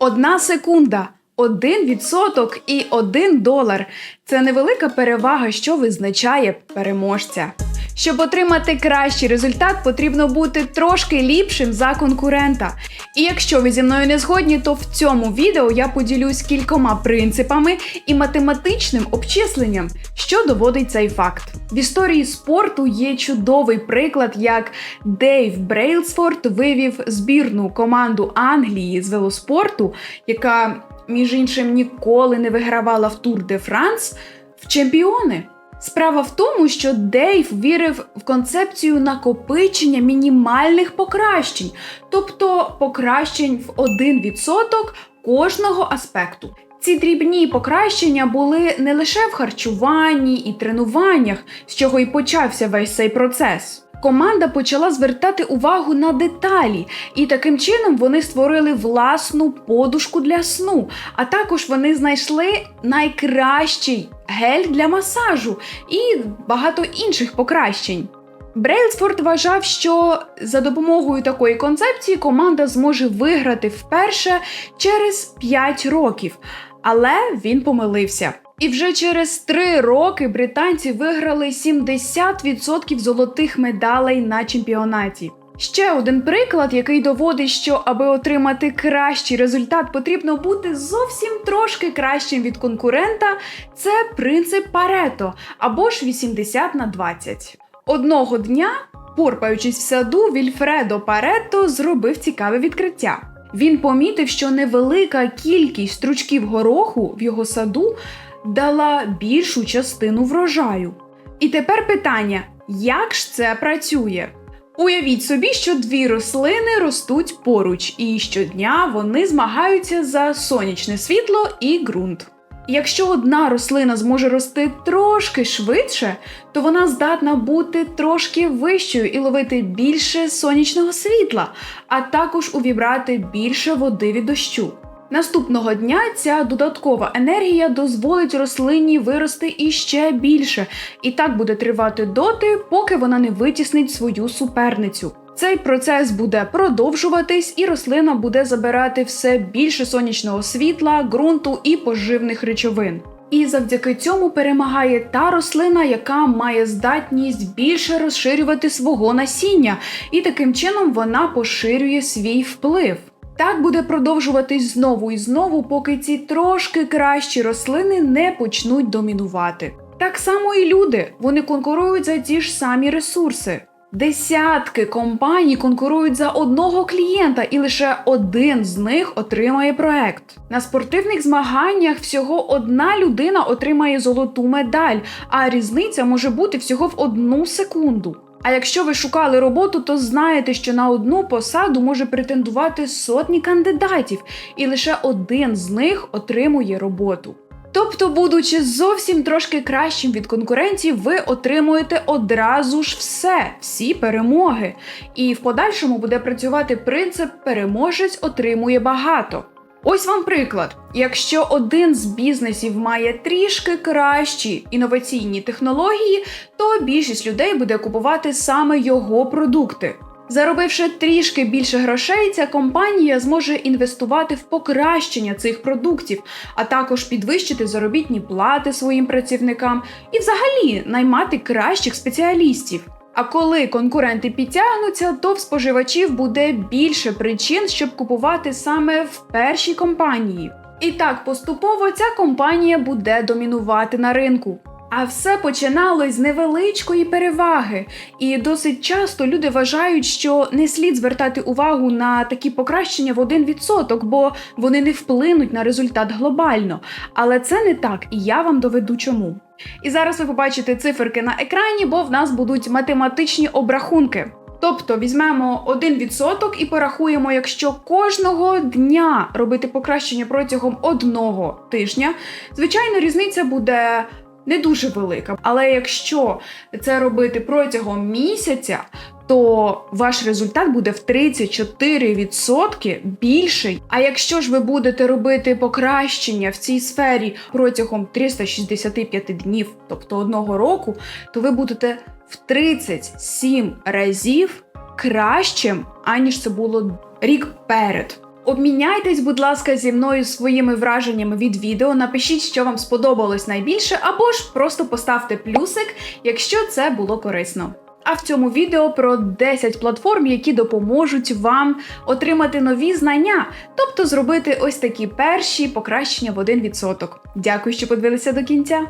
Одна секунда, один відсоток і один долар. Це невелика перевага, що визначає переможця. Щоб отримати кращий результат, потрібно бути трошки ліпшим за конкурента. І якщо ви зі мною не згодні, то в цьому відео я поділюсь кількома принципами і математичним обчисленням, що доводить цей факт. В історії спорту є чудовий приклад, як Дейв Брейлсфорд вивів збірну команду Англії з велоспорту, яка, між іншим, ніколи не вигравала в Тур де Франс, в чемпіони. Справа в тому, що Дейв вірив в концепцію накопичення мінімальних покращень, тобто покращень в 1% кожного аспекту. Ці дрібні покращення були не лише в харчуванні і тренуваннях, з чого й почався весь цей процес. Команда почала звертати увагу на деталі, і таким чином вони створили власну подушку для сну. А також вони знайшли найкращий гель для масажу і багато інших покращень. Брейлсфорд вважав, що за допомогою такої концепції команда зможе виграти вперше через 5 років, але він помилився. І вже через три роки британці виграли 70% золотих медалей на чемпіонаті. Ще один приклад, який доводить, що аби отримати кращий результат, потрібно бути зовсім трошки кращим від конкурента. Це принцип Парето або ж 80 на 20. Одного дня, порпаючись в саду, Вільфредо Парето зробив цікаве відкриття. Він помітив, що невелика кількість стручків гороху в його саду дала більшу частину врожаю. І тепер питання: як ж це працює? Уявіть собі, що дві рослини ростуть поруч, і щодня вони змагаються за сонячне світло і ґрунт. Якщо одна рослина зможе рости трошки швидше, то вона здатна бути трошки вищою і ловити більше сонячного світла, а також увібрати більше води від дощу. Наступного дня ця додаткова енергія дозволить рослині вирости іще більше, і так буде тривати доти, поки вона не витіснить свою суперницю. Цей процес буде продовжуватись, і рослина буде забирати все більше сонячного світла, ґрунту і поживних речовин. І завдяки цьому перемагає та рослина, яка має здатність більше розширювати свого насіння, і таким чином вона поширює свій вплив. Так буде продовжуватись знову і знову, поки ці трошки кращі рослини не почнуть домінувати. Так само і люди, вони конкурують за ті ж самі ресурси. Десятки компаній конкурують за одного клієнта, і лише один з них отримає проект. На спортивних змаганнях всього одна людина отримає золоту медаль, а різниця може бути всього в одну секунду. А якщо ви шукали роботу, то знаєте, що на одну посаду може претендувати сотні кандидатів, і лише один з них отримує роботу. Тобто, будучи зовсім трошки кращим від конкуренції, ви отримуєте одразу ж все, всі перемоги. І в подальшому буде працювати принцип переможець отримує багато. Ось вам приклад: якщо один з бізнесів має трішки кращі інноваційні технології, то більшість людей буде купувати саме його продукти. Заробивши трішки більше грошей, ця компанія зможе інвестувати в покращення цих продуктів, а також підвищити заробітні плати своїм працівникам і, взагалі, наймати кращих спеціалістів. А коли конкуренти підтягнуться, то в споживачів буде більше причин, щоб купувати саме в першій компанії. І так поступово ця компанія буде домінувати на ринку. А все починалось з невеличкої переваги, і досить часто люди вважають, що не слід звертати увагу на такі покращення в 1%, бо вони не вплинуть на результат глобально. Але це не так, і я вам доведу чому. І зараз ви побачите циферки на екрані, бо в нас будуть математичні обрахунки. Тобто візьмемо 1% і порахуємо, якщо кожного дня робити покращення протягом одного тижня, звичайно, різниця буде не дуже велика. Але якщо це робити протягом місяця, то ваш результат буде в 34% більший. А якщо ж ви будете робити покращення в цій сфері протягом 365 днів, тобто одного року, то ви будете в 37 разів кращим, аніж це було рік перед. Обміняйтесь, будь ласка, зі мною своїми враженнями від відео. Напишіть, що вам сподобалось найбільше, або ж просто поставте плюсик, якщо це було корисно. А в цьому відео про 10 платформ, які допоможуть вам отримати нові знання, тобто зробити ось такі перші покращення в 1%. Дякую, що подивилися до кінця.